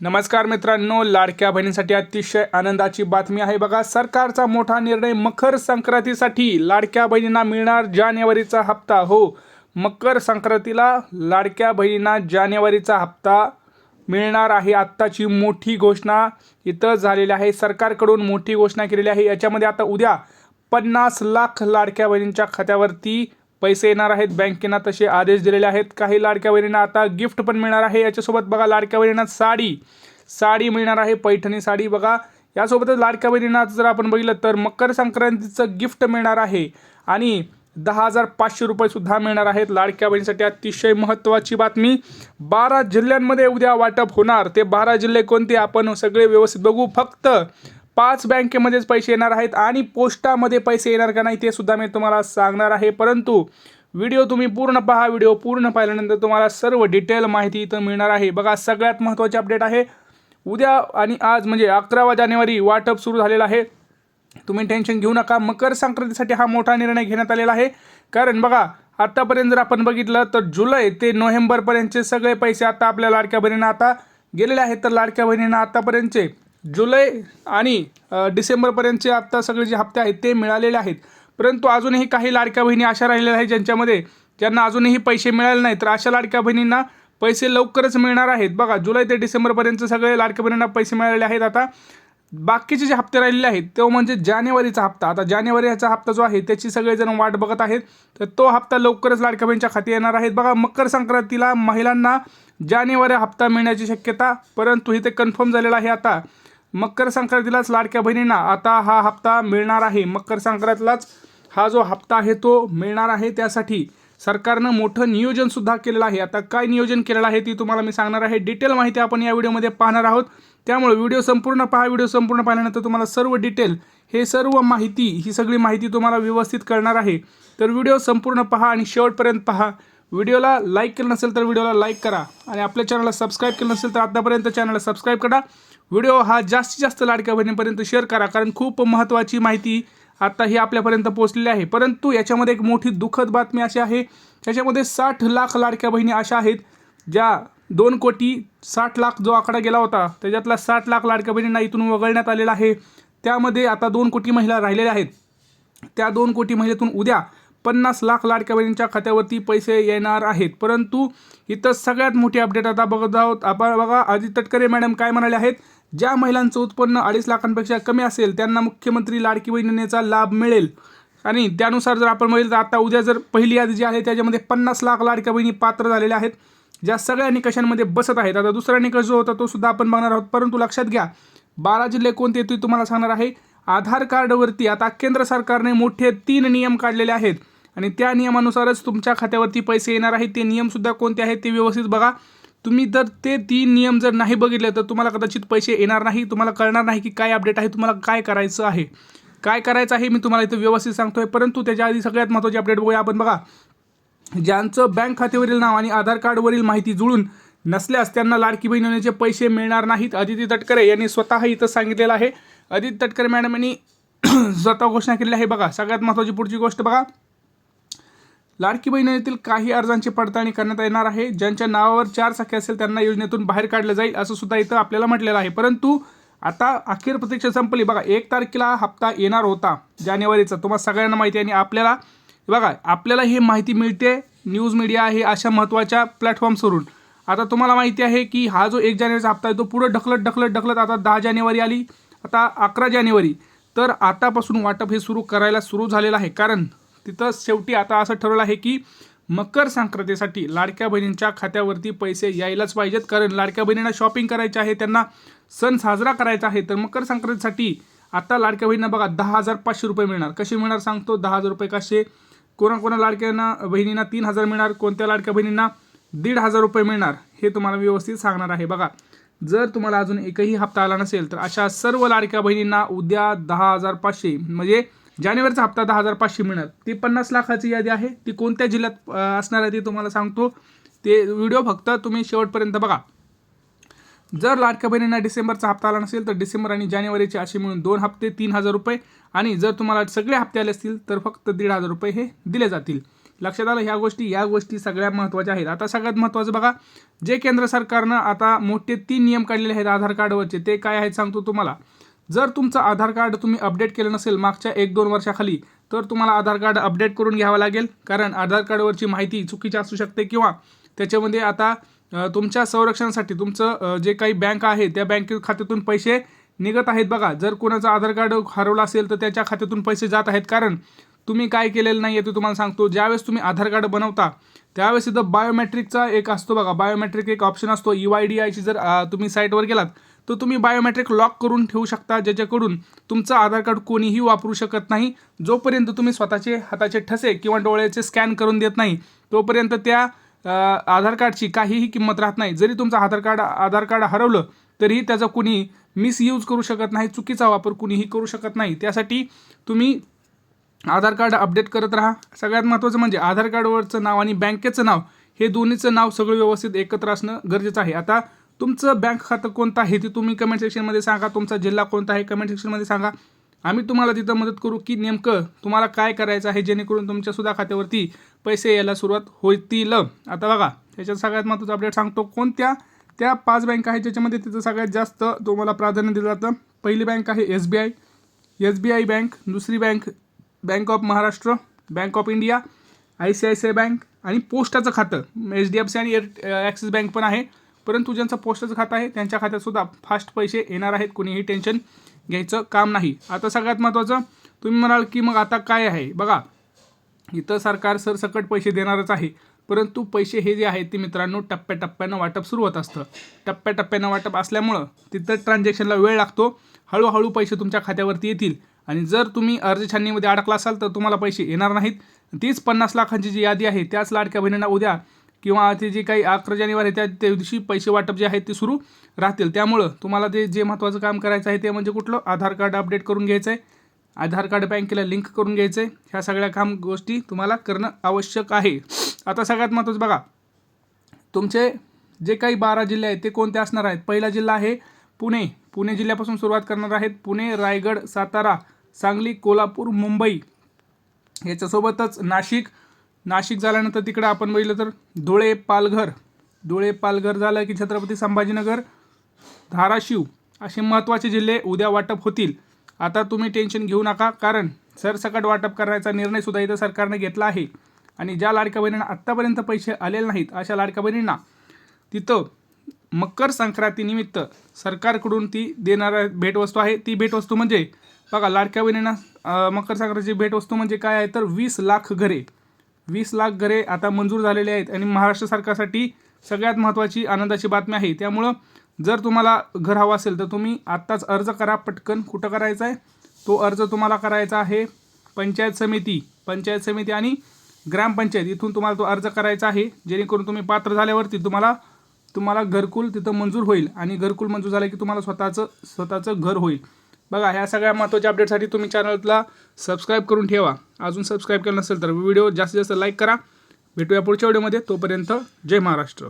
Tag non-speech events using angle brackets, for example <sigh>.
नमस्कार मित्रांनो लाडक्या बहिणीसाठी अतिशय आनंदाची बातमी आहे बघा. सरकारचा मोठा निर्णय मकर संक्रांतीसाठी लाडक्या बहिणींना मिळणार जानेवारीचा हप्ता. हो मकर संक्रांतीला लाडक्या बहिणींना जानेवारीचा हप्ता मिळणार आहे. आत्ताची मोठी घोषणा इथं झालेली आहे. सरकारकडून मोठी घोषणा केलेली आहे. याच्यामध्ये आता उद्या पन्नास लाख लाडक्या बहिणींच्या खात्यावरती पैसे येणार आहेत बँकेनं तसे आदेश दिलेले आहेत. काही लाडक्या बहिणींना आता गिफ्ट पण मिळणार आहे. याच्यासोबत बघा लाडक्या बहिणींना साडी साडी मिळणार आहे. पैठणी साडी बघा. यासोबतच लाडक्या बहिणींना जर आपण बघितलं तर मकर संक्रांतीचं गिफ्ट मिळणार आहे. आणि दहा हजार पाचशे रुपयेसुद्धा मिळणार आहेत लाडक्या बहिणीसाठी. अतिशय महत्त्वाची बातमी. बारा जिल्ह्यांमध्ये उद्या वाटप होणार. ते बारा जिल्हे कोणते? आपण सगळे व्यवस्थित बघू. फक्त पाच बँकेमध्येच पैसे येणार आहेत आणि पोस्टामध्ये पैसे येणार का नाही ते सुद्धा मी तुम्हाला सांगणार आहे. परंतु व्हिडिओ तुम्ही पूर्ण पहा. व्हिडिओ पूर्ण पाहिल्यानंतर तुम्हाला सर्व डिटेल माहिती इथं मिळणार आहे. बघा सगळ्यात महत्त्वाची अपडेट आहे. उद्या आणि आज म्हणजे अकरावा जानेवारी वाटप सुरू झालेलं आहे. तुम्ही टेन्शन घेऊ नका. मकर संक्रांतीसाठी हा मोठा निर्णय घेण्यात आलेला आहे. कारण बघा आत्तापर्यंत जर आपण बघितलं तर जुलै ते नोव्हेंबरपर्यंतचे सगळे पैसे आता आपल्या लाडक्या बहिणींना आता गेलेले आहेत. तर लाडक्या बहिणींना आत्तापर्यंतचे जुलै आणि डिसेंबरपर्यंतचे आत्ता सगळे जे हप्ते आहेत ते मिळालेले आहेत. परंतु अजूनही काही लाडक्या बहिणी अशा राहिलेल्या आहेत ज्यांच्यामध्ये ज्यांना अजूनही पैसे मिळाले नाही तर अशा लाडक्या बहिणींना पैसे लवकरच मिळणार आहेत. बघा जुलै ते डिसेंबरपर्यंत सगळे लाडक्या बहिणींना पैसे मिळालेले आहेत. आता बाकीचे जे हप्ते राहिलेले आहेत तो म्हणजे जानेवारीचा हप्ता. आता जानेवारी ह्याचा हप्ता जो आहे त्याची सगळेजण वाट बघत आहेत. तर तो हप्ता लवकरच लाडक्या बहिणीच्या खाती येणार आहेत. बघा मकर संक्रांतीला महिलांना जानेवारी हप्ता मिळण्याची शक्यता परंतु इथे कन्फर्म झालेला आहे आता. मकर संक्रांतीलाच लाडक्या बहिणींना आता हा हप्ता मिळणार आहे. मकर संक्रांतीलाच हा जो हप्ता आहे तो मिळणार आहे. त्यासाठी सरकारनं मोठं नियोजनसुद्धा केलेलं आहे. आता काय नियोजन केलेलं आहे ती तुम्हाला मी सांगणार आहे. डिटेल माहिती आपण या व्हिडिओमध्ये पाहणार आहोत. त्यामुळे व्हिडिओ संपूर्ण पहा. व्हिडिओ संपूर्ण पाहिल्यानंतर तुम्हाला सर्व डिटेल हे सर्व माहिती ही सगळी माहिती तुम्हाला व्यवस्थित कळणार आहे. तर व्हिडिओ संपूर्ण पहा आणि शेवटपर्यंत पहा. व्हिडिओला लाईक केलं नसेल तर व्हिडिओला लाईक करा आणि आपल्या चॅनलला सबस्क्राईब केलं नसेल तर आतापर्यंत चॅनलला सबस्क्राईब करा. व्हिडिओ हा जास्तीत जास्त लाडक्या बहिणीपर्यंत शेअर करा कारण खूप महत्त्वाची माहिती आता ही आपल्यापर्यंत पोहोचलेली आहे. परंतु याच्यामध्ये एक मोठी दुःखद बातमी अशी आहे त्याच्यामध्ये साठ लाख लाडक्या बहिणी अशा आहेत ज्या दोन कोटी साठ लाख जो आकडा गेला होता त्याच्यातला साठ लाख लाडक्या बहिणींना इथून वगळण्यात आलेला आहे. त्यामध्ये आता दोन कोटी महिला राहिलेल्या आहेत. त्या दोन कोटी महिलेतून उद्या पन्नास लाख लाडक्या बहिणींच्या खात्यावरती पैसे येणार आहेत. परंतु इथं सगळ्यात मोठी अपडेट आता बघत आहोत. आपण बघा आदित्य तटकरे मॅडम काय म्हणाले आहेत? ज्या महिलांचं उत्पन्न अडीच लाखांपेक्षा कमी असेल त्यांना मुख्यमंत्री लाडकी बहीण लाभ मिळेल. आणि त्यानुसार जर आपण बघितलं तर आता उद्या जर पहिली यादी जी आहे त्याच्यामध्ये पन्नास लाख लाडक्या बहिणी पात्र झालेल्या आहेत ज्या सगळ्या निकषांमध्ये बसत आहेत. आता दुसरा निकष जो होता तो सुद्धा आपण बघणार आहोत. परंतु लक्षात घ्या बारा जिल्हे कोणते ते तुम्हाला सांगणार आहे. आधार कार्डवरती आता केंद्र सरकारने मोठे तीन नियम काढलेले आहेत. आणि त्या नियमानुसारच तुमच्या खात्यावरती पैसे येणार आहेत ते नियमसुद्धा कोणते आहेत ते व्यवस्थित बघा. तुम्ही जर ते तीन नियम जर नाही बघितले तर तुम्हाला कदाचित पैसे येणार नाही तुम्हाला कळणार नाही की काय अपडेट आहे तुम्हाला काय करायचं आहे. काय करायचं आहे मी तुम्हाला इथं व्यवस्थित सांगतोय परंतु त्याच्या आधी सगळ्यात महत्त्वाची अपडेट बघूया आपण बघा. ज्यांचं बँक खात्यावरील नाव आणि आधार कार्डवरील माहिती जुळून नसल्यास त्यांना लाडकी बहीण योजनेचे पैसे मिळणार नाहीत अदिती तटकरे यांनी स्वतः इथं सांगितलेलं आहे. अदिती तटकरे मॅडम यांनी <clears throat> स्वतः घोषणा केलेली आहे बघा. सगळ्यात महत्त्वाची पुढची गोष्ट बघा. लाडकी बहीण काही अर्जांची पडताळणी करण्यात येणार आहे. ज्यांच्या नावावर चार सख्या असेल त्यांना योजनेतून बाहेर काढलं जाईल असं सुद्धा इथं आपल्याला म्हटलेलं आहे. परंतु आता अखेर प्रतीक्षा संपली. बघा एक तारखेला हप्ता येणार होता जानेवारीचा. तुम्हाला सगळ्यांना माहिती आहे आणि आपल्याला बघा आपल्याला ही माहिती मिळते. न्यूज मीडिया आहे अशा महत्त्वाच्या प्लॅटफॉर्म्सवरून. आता तुम्हाला माहिती आहे की हा जो एक जानेवारीचा हप्ता आहे तो पुढं ढकलत ढकलत ढकलत आता दहा जानेवारी आली आता अकरा जानेवारी. तर आतापासून वाटप हे सुरू करायला सुरू झालेलं आहे. कारण तिथं शेवटी आता असं ठरवलं आहे की मकर संक्रांतीसाठी लाडक्या बहिणींच्या खात्यावरती पैसे यायलाच पाहिजेत. कारण लाडक्या बहिणींना शॉपिंग करायचे आहे त्यांना सण साजरा करायचा आहे तर मकर संक्रांतीसाठी आता लाडक्या बहिणींना बघा दहा हजार पाचशे रुपये मिळणार. कसे मिळणार सांगतो? दहा हजार रुपये कसे? कोणाकोणा लाडक्यांना बहिणींना तीन हजार मिळणार कोणत्या लाडक्या बहिणींना दीड हजार रुपये मिळणार हे तुम्हाला व्यवस्थित सांगणार आहे. बघा जर तुम्हाला अजून एकही हप्ता आला नसेल तर अशा सर्व लाडक्या बहिणींना उद्या दहा हजार पाचशे म्हणजे जानेवारीचा हप्ता दहा हजार पाचशे मिळणार. ती पन्नास लाखाची यादी आहे. ती कोणत्या जिल्ह्यात असणार आहे ते तुम्हाला सांगतो. ते व्हिडिओ फक्त तुम्ही शेवटपर्यंत बघा. जर लाडक्या बहिणींना डिसेंबरचा हप्ता आला नसेल तर डिसेंबर आणि जानेवारीचे असे मिळून दोन हप्ते तीन हजार रुपये. आणि जर तुम्हाला सगळे हप्ते आले असतील तर फक्त दीड हजार रुपये हे दिले जातील. लक्षात आलं ह्या गोष्टी या गोष्टी सगळ्या महत्त्वाच्या आहेत. आता सगळ्यात महत्त्वाचं बघा जे केंद्र सरकारनं आता मोठे तीन नियम काढलेले आहेत आधार कार्डवरचे ते काय आहेत सांगतो तुम्हाला. जर तुमचं आधार कार्ड तुम्ही अपडेट केलं नसेल मागच्या एक दोन वर्षाखाली तर तुम्हाला आधार कार्ड अपडेट करून घ्यावं लागेल. कारण आधार कार्डवरची माहिती चुकीची असू शकते किंवा त्याच्यामध्ये आता तुमच्या संरक्षणासाठी तुमचं जे काही बँक आहे त्या बँके खात्यातून पैसे निघत आहेत बघा. जर कोणाचं आधार कार्ड हरवलं असेल तर त्याच्या खात्यातून पैसे जात आहेत. कारण तुम्ही काय केलेलं नाही आहे ते तुम्हाला सांगतो. ज्यावेळेस तुम्ही आधार कार्ड बनवता त्यावेळेस इथं बायोमेट्रिकचा एक असतो बघा. बायोमेट्रिक एक ऑप्शन असतो. ई यू आय डी आयची जर तुम्ही साईटवर गेलात तर तुम्ही बायोमेट्रिक लॉक करून ठेवू शकता ज्याच्याकडून तुमचं आधार कार्ड कोणीही वापरू शकत नाही. जोपर्यंत तुम्ही स्वतःचे हाताचे ठसे किंवा डोळ्याचे स्कॅन करून देत नाही तोपर्यंत त्या आधार कार्डची काहीही किंमत राहत नाही. जरी तुमचं आधार कार्ड आधार कार्ड हरवलं तरीही त्याचा कुणी मिसयूज करू शकत नाही चुकीचा वापर कुणीही करू शकत नाही. त्यासाठी तुम्ही आधार कार्ड अपडेट करत राहा. सगळ्यात महत्त्वाचं म्हणजे आधार कार्डवरचं नाव आणि बँकेचं नाव हे दोन्हीचं नाव सगळं व्यवस्थित एकत्र असणं गरजेचं आहे. आता तुमचं बँक खातं कोणतं आहे ते तुम्ही कमेंट सेक्शनमध्ये सांगा. तुमचा जिल्हा कोणता आहे कमेंट सेक्शनमध्ये सांगा. आम्ही तुम्हाला तिथं मदत करू की नेमकं तुम्हाला काय करायचं आहे जेणेकरून तुमच्यासुद्धा खात्यावरती पैसे यायला सुरुवात होतील. आता बघा त्याच्यात सगळ्यात महत्त्वाचं अपडेट सांगतो. कोणत्या त्या पाच बँक आहेत ज्याच्यामध्ये तिथं सगळ्यात जास्त तुम्हाला प्राधान्य दिलं जातं? पहिली बँक आहे S B I S B I bank दुसरी bank bank of Maharashtra bank of India I C I C I bank आणि पोस्टाचं खातं. एच डी एफ सी आणि ॲक्सिस बँक पण आहे. परंतु ज्यांचं पोस्टच खातं आहे त्यांच्या खात्यात सुद्धा फास्ट पैसे येणार आहेत. कोणीही टेन्शन घ्यायचं काम नाही. आता सगळ्यात महत्त्वाचं तुम्ही म्हणाल की मग आता काय आहे? बघा इथं सरकार सरसकट पैसे देणारच आहे. परंतु पैसे हे जे आहेत ते मित्रांनो टप्प्याटप्प्यानं वाटप सुरू होत असतं. टप्प्याटप्प्यानं वाटप असल्यामुळं तिथं ट्रान्झॅक्शनला वेळ लागतो. हळूहळू पैसे तुमच्या खात्यावरती येतील. आणि जर तुम्ही अर्ज छाननीमध्ये अडकला असाल तर तुम्हाला पैसे येणार नाहीत. तीच पन्नास लाखांची जी यादी आहे त्याच लाडक्या बहिणींना उद्या किंवा ते जे काही अकरा जानेवारी त्या त्या दिवशी पैसे वाटप जे आहेत ते सुरू राहतील. त्यामुळं तुम्हाला ते जे महत्त्वाचं काम करायचं आहे ते म्हणजे कुठलं? आधार कार्ड अपडेट करून घ्यायचं आहे. आधार कार्ड बँकेला लिंक करून घ्यायचं आहे. ह्या सगळ्या काम गोष्टी तुम्हाला करणं आवश्यक आहे. आता सगळ्यात महत्त्वाचं बघा. तुमचे जे काही बारा जिल्हे आहेत ते कोणते असणार आहेत? पहिला जिल्हा आहे पुणे. पुणे जिल्ह्यापासून सुरुवात करणार आहेत पुणे रायगड सातारा सांगली कोल्हापूर मुंबई. याच्यासोबतच नाशिक नाशिक झाल्यानंतर तिकडं आपण बघितलं तर धुळे पालघर. धुळे पालघर झालं की छत्रपती संभाजीनगर धाराशिव असे महत्त्वाचे जिल्हे उद्या वाटप होतील. आता तुम्ही टेन्शन घेऊ नका कारण सरसकट वाटप करण्याचा निर्णयसुद्धा इथं सरकारने घेतला आहे. आणि ज्या लाडक्या बहिणींना आत्तापर्यंत पैसे आलेले नाहीत अशा लाडक्या बहिणींना तिथं मकर संक्रांतीनिमित्त सरकारकडून ती देणारा भेटवस्तू आहे. ती भेटवस्तू म्हणजे बघा लाडक्या बहिणींना मकर संक्रांतीची भेटवस्तू म्हणजे काय आहे तर वीस लाख घरे. वीस लाख घरे आता मंजूर झालेली आहेत आणि महाराष्ट्र सरकारसाठी सगळ्यात महत्त्वाची आनंदाची बातमी आहे. त्यामुळं जर तुम्हाला घर हवं असेल तर तुम्ही आत्ताच अर्ज करा पटकन. कुठं करायचा आहे? तो अर्ज तुम्हाला करायचा आहे पंचायत समिती पंचायत समिती आणि ग्रामपंचायत. इथून तुम्हाला तो अर्ज करायचा आहे. जेणेकरून तुम्ही पात्र झाल्यावरती तुम्हाला तुम्हाला घरकुल तिथं मंजूर होईल आणि घरकुल मंजूर झालं की तुम्हाला स्वतःचं स्वतःचं घर होईल. बघा ह्या सगळ्या महत्त्वाच्या अपडेटसाठी तुम्ही चॅनलला सबस्क्राईब करून ठेवा. अजून सबस्क्राईब केलं नसेल तर व्हिडिओ जास्तीत जास्त लाईक करा. भेटूया पुढच्या व्हिडिओमध्ये तोपर्यंत जय महाराष्ट्र.